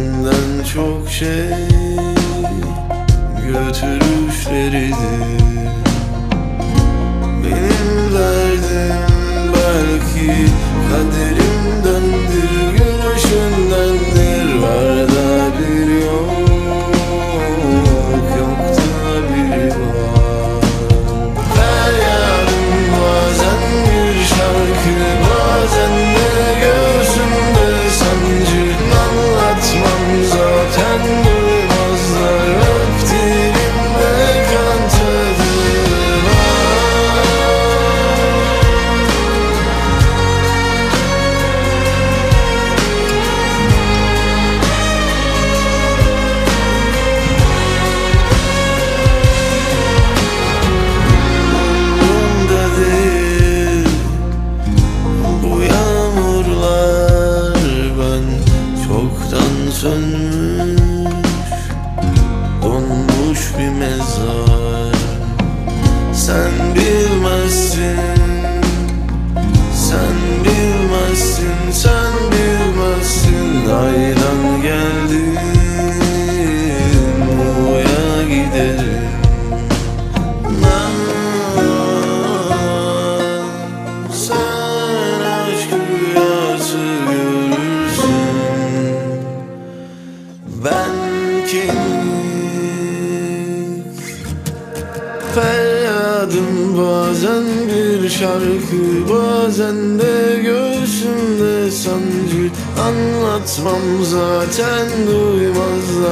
Senden çok şey Götürüşleridir. sönmüş Donmuş bir mezar. Sen bilmezsin. ki Feryadım bazen bir şarkı Bazen de göğsümde sancı. Anlatmam zaten duymazlar.